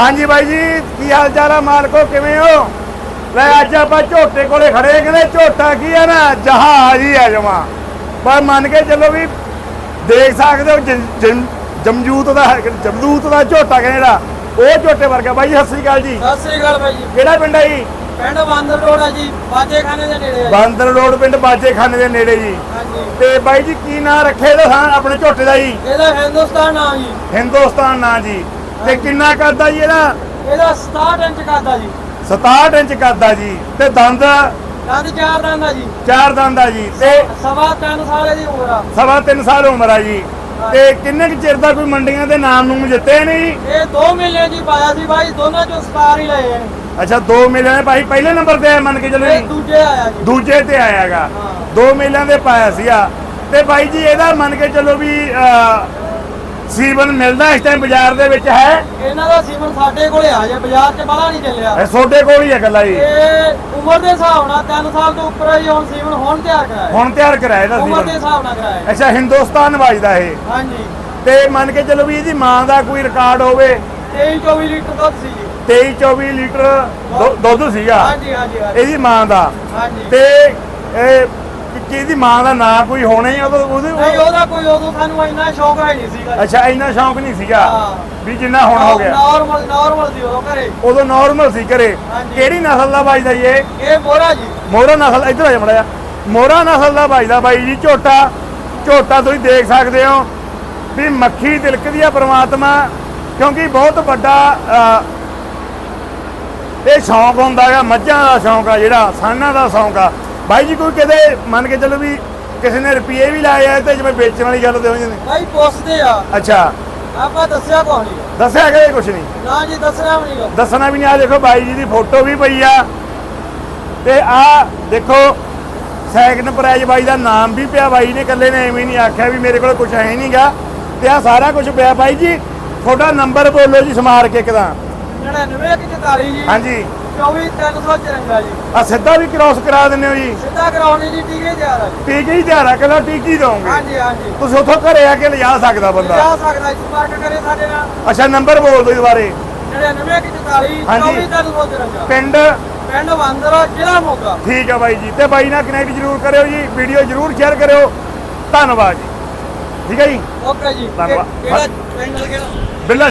ਹਾਂਜੀ ਬਾਈ ਜੀ ਕੀ ਹਾਲ ਚਾਲ ਆ ਮਾਲਕੋ ਕਿਵੇਂ ਹੋ? ਲੈ ਅੱਜ ਆਪਾਂ ਝੋਟੇ ਕੋਲੇ ਖੜੇ ਆ, ਕਹਿੰਦੇ ਝੋਟਾ ਕੀ ਆ ਨਾ ਜਹਾਜ਼ ਹੀ ਆ ਜਮਾ। ਪਰ ਮੰਨ ਕੇ ਚੱਲੋ ਵੀ ਦੇਖ ਸਕਦੇ ਹੋ ਜਮ- ਜਮ- ਜਮਜੂਤ ਦਾ ਜਮਦੂਤ ਦਾ ਝੋਟਾ ਕਹਿੰਦਾ ਉਹ ਝੋਟੇ ਵਰਗਾ। ਬਾਈ ਜੀ ਸਤਿ ਸ੍ਰੀ ਅਕਾਲ ਜੀ। ਸਤਿ ਸ੍ਰੀ ਅਕਾਲ ਬਾਈ ਜੀ। ਕਿਹੜਾ ਪਿੰਡ ਹੈ ਜੀ? ਪਿੰਡ ਬਾਂਦਰ ਰੋਡ ਹੈ ਜੀ ਬਾਜੇ ਖਾਨੇ ਦੇ ਨੇੜੇ ਹੈ ਜੀ। ਬਾਂਦਰ ਰੋਡ ਪਿੰਡ ਬਾਜੇਖਾਨੇ ਦੇ ਨੇੜੇ ਜੀ। ਹਾਂਜੀ। ਤੇ ਬਾਈ ਜੀ ਕੀ ਨਾਂ ਰੱਖੇ ਥਾਂ ਆਪਣੇ ਝੋਟੇ ਦਾ ਜੀ? ਇਹਦਾ ਹਿੰਦੁਸਤਾਨ ਨਾਮ ਜੀ। ਹਿੰਦੁਸਤਾਨ ਨਾਂ ਜੀ। ਤੇ ਕਿੰਨਾ ਕਰਦਾ ਜੀ ਇਹਦਾ? ਇਹਦਾ 67 ਇੰਚ ਕਰਦਾ ਜੀ। 67 ਇੰਚ ਕਰਦਾ ਜੀ। ਤੇ ਦੰਦ? ਦੰਦ ਚਾਰ ਦੰਦ ਆ ਜੀ। ਚਾਰ ਦੰਦ ਆ ਜੀ। ਤੇ ਸਵਾ ਤਿੰਨ ਸਾਲ ਦੀ ਉਮਰ ਆ। ਸਵਾ ਤਿੰਨ ਸਾਲ ਉਮਰ ਆ ਜੀ। ਤੇ ਕਿੰਨੇ ਕੁ ਚਿਰ ਦਾ ਕੋਈ ਮੰਡੀਆਂ ਦੇ ਨਾਮ ਨੂੰ ਜਿੱਤੇ ਨੇ ਜੀ? ਇਹ 2 ਮਹੀਨੇ ਜੀ ਪਾਇਆ ਸੀ ਬਾਈ ਦੋਨਾਂ ਚੋਂ ਸਟਾਰ ਹੀ ਲਏ ਨੇ ਅੱਛਾ 2 ਮੇਲਿਆਂ ਦੇ ਭਾਈ ਪਹਿਲੇ ਨੰਬਰ ਤੇ ਆਇਆ ਮੰਨ ਕੇ ਚੱਲੋ ਜੀ? ਦੂਜੇ ਆਇਆ ਜੀ। ਦੂਜੇ ਤੇ ਆਇਆਗਾ। ਹਾਂ। 2 ਮੇਲਿਆਂ ਦੇ ਪਾਇਆ ਸੀਗਾ। ਤੇ ਬਾਈ ਜੀ ਇਹਦਾ ਮੰਨ ਕੇ ਚੱਲੋ ਵੀ ਸੀਵਨ ਮਿਲਦਾ ਇਸ ਟਾਈਮ ਬਾਜ਼ਾਰ ਦੇ ਵਿੱਚ ਹੈ। ਇਹਨਾਂ ਦਾ ਸੀਮਨ ਸਾਡੇ ਕੋਲੇ ਆ ਜੇ ਬਾਜ਼ਾਰ 'ਚ ਬਾਹਲਾ ਨਹੀਂ ਚੱਲਿਆ। ਇਹ ਤੁਹਾਡੇ ਕੋਲ ਹੀ ਹੈ ਗੱਲਾਂ ਜੀ। ਇਹ ਉਮਰ ਦੇ ਹਿਸਾਬ ਨਾਲ 3 ਸਾਲ ਤੋਂ ਉੱਪਰ ਹੀ ਹੁਣ ਸੀਮਨ ਹੁਣ ਤਿਆਰ ਕਰਾਇਆ। ਹੁਣ ਤਿਆਰ ਕਰਾਇਆ ਇਹਦਾ ਉਮਰ ਦੇ ਸੀਵਨ ਹਿਸਾਬ ਨਾਲ ਕਰਾਇਆ। ਅੱਛਾ ਹਿੰਦੁਸਤਾਨ ਵੱਜਦਾ ਇਹ। ਹਾਂਜੀ। ਤੇ ਮੰਨ ਕੇ ਚੱਲੋ ਵੀ ਇਹਦੀ ਮਾਂ ਦਾ ਕੋਈ ਰਿਕਾਰਡ ਹੋਵੇ। 23 24 ਲੀਟਰ ਦੁੱਧ ਸੀ ਜੀ। 23 24 ਲੀਟਰ ਦੁ- ਦੁੱਧ ਸੀਗਾ। ਹਾਂਜੀ ਹਾਂਜੀ ਹਾਂਜੀ। ਇਹਦੀ ਮਾਂ ਦਾ। ਹਾਂਜੀ। ਤੇ ਇਹ ਕਿ ਇਹਦੀ ਮਾਂ ਦਾ ਨਾਂ ਕੋਈ ਹੋਣਾ ਹੀ ਉਹਦੇ ਨਹੀਂ ਉਹਦਾ ਕੋਈ ਉਦੋਂ ਸਾਨੂੰ ਇੰਨਾ ਸ਼ੌਕ ਹੈ ਨਹੀਂ ਸੀਗਾ। ਅੱਛਾ ਇੰਨਾ ਸ਼ੌਂਕ ਨਹੀਂ ਸੀਗਾ ਹਾਂ। ਵੀ ਜਿੰਨਾ ਹੁਣ ਹੋ ਗਿਆ। ਨਾਰਮਲ ਨਾਰਮਲ ਸੀ ਉਦੋਂ ਘਰੇ। ਉਦੋਂ ਨਾਰਮਲ ਸੀ ਘਰੇ। ਹਾਂਜੀ। ਕਿਹੜੀ ਨਸਲ ਦਾ ਵੱਜਦਾ ਜੀ ਇਹ? ਇਹ ਮੋਰਾ ਜੀ। ਮੋਹਰਾ ਨਸਲ ਇੱਧਰ ਆ ਜਾ ਮੋਹਰਾ ਨਸਲ ਦਾ ਵੱਜਦਾ ਬਾਈ ਜੀ ਝੋਟਾ। ਝੋਟਾ ਤੁਸੀਂ ਦੇਖ ਸਕਦੇ ਹੋ ਵੀ ਮੱਖੀ ਤਿਲਕਦੀ ਆ ਪ੍ਰਮਾਤਮਾ ਕਿਉਂਕਿ ਬਹੁਤ ਵੱਡਾ ਅਹ, ਇਹ ਸ਼ੌਂਕ ਹੁੰਦਾ ਹੈਗਾ ਮੱਝਾਂ ਦਾ ਸ਼ੌਂਕ ਆ ਜਿਹੜਾ ਸਾਨਾਂ ਦਾ ਸ਼ੌਂਕ ਆ। ਬਾਈ ਜੀ ਕੋਈ ਕਿਤੇ ਮੰਨ ਕੇ ਚੱਲੋ ਵੀ ਕਿਸੇ ਨੇ ਰੁਪਏ ਵੀ ਲਾਏ ਆ ਤੇ ਜਿਵੇਂ ਵੇਚਣ ਵਾਲੀ ਗੱਲ ਤੇ ਹੋ ਜਾਂਦੀ? ਭਾਈ ਪੁੱਛਦੇ ਆ। ਅੱਛਾ। ਆਪਾਂ ਦੱਸਿਆ ਕੁਛ ਨਹੀਂ। ਦੱਸਿਆ ਕਿ ਕੁਛ ਨਹੀਂ? ਨਾ ਜੀ ਦੱਸਣਾ ਵੀ ਨਹੀਂ। ਦੱਸਣਾ ਵੀ ਨਹੀਂ ਆ ਦੇਖੋ ਬਾਈ ਜੀ ਦੀ ਫੋਟੋ ਵੀ ਪਈ ਆ। ਤੇ ਆ ਦੇਖੋ ਸੈਕਿੰਡ ਪ੍ਰਾਈਜ਼ ਬਾਈ ਦਾ ਨਾਮ ਵੀ ਪਿਆ ਬਾਈ ਨੇ ਇਕੱਲੇ ਨੇ ਐਵੇਂ ਨਹੀਂ ਆਖਿਆ ਵੀ ਮੇਰੇ ਕੋਲ ਕੁਝ ਹੈ ਨਹੀਂਗਾ। ਤੇ ਆ ਸਾਰਾ ਕੁਝ ਪਿਆ ਬਾਈ ਜੀ। ਤੁਹਾਡਾ ਨੰਬਰ ਬੋਲੋ ਜੀ ਸਮਾਰ ਕੇ ਕਿਦਾਂ 99 44 ਜੀ। ਹਾਂਜੀ। 24 354 ਜੀ। ਆ ਸਿੱਧਾ ਵੀ ਕ੍ਰਾਸ ਕਰਾ ਦਿੰਦੇ ਹੋ ਜੀ? ਸਿੱਧਾ ਕਰਾਉਣੀ ਜੀ ਟੀਕੇ ਤਿਆਰ ਆ ਜੀ। ਟੀਕੀ ਹੀ ਤਿਆਰ ਆ ਕਹਿੰਦਾ ਟੀਕੀ ਦੋਗੇ ਹਾਂਜੀ ਹਾਂਜੀ। ਤੁਸੀਂ ਉੱਥੋਂ ਘਰੇ ਆ ਕੇ ਲਿਜਾ ਸਕਦਾ ਬੰਦਾ? ਜਾ ਸਕਦਾ ਜੀ ਸੰਪਰਕ ਕਰੇ ਸਾਡੇ ਨਾਲ। ਅੱਛਾ ਨੰਬਰ ਬੋਲ ਦਿਓ ਦੁਬਾਰੇ। 99 44 ਹਾਂਜੀ। 24 354 ਪਿੰਡ? ਪਿੰਡ ਬਾਂਦਰ ਜ਼ਿਲ੍ਹਾ ਮੋਗਾ। ਠੀਕ ਆ ਬਾਈ ਜੀ ਤੇ ਬਾਈ ਨਾਲ ਕਨੈਕਟ ਜ਼ਰੂਰ ਕਰਿਓ ਜੀ ਵੀਡੀਓ ਜ਼ਰੂਰ ਸ਼ੇਅਰ ਕਰਿਓ। ਧੰਨਵਾਦ ਜੀ। ਠੀਕ ਹੈ ਜੀ? ਓਕੇ ਜੀ। ਧੰਨਵਾਦ। ਕਿਹੜਾ ਪਿੰਡ ਕਿਹੜਾ ਬਿੱਲਾ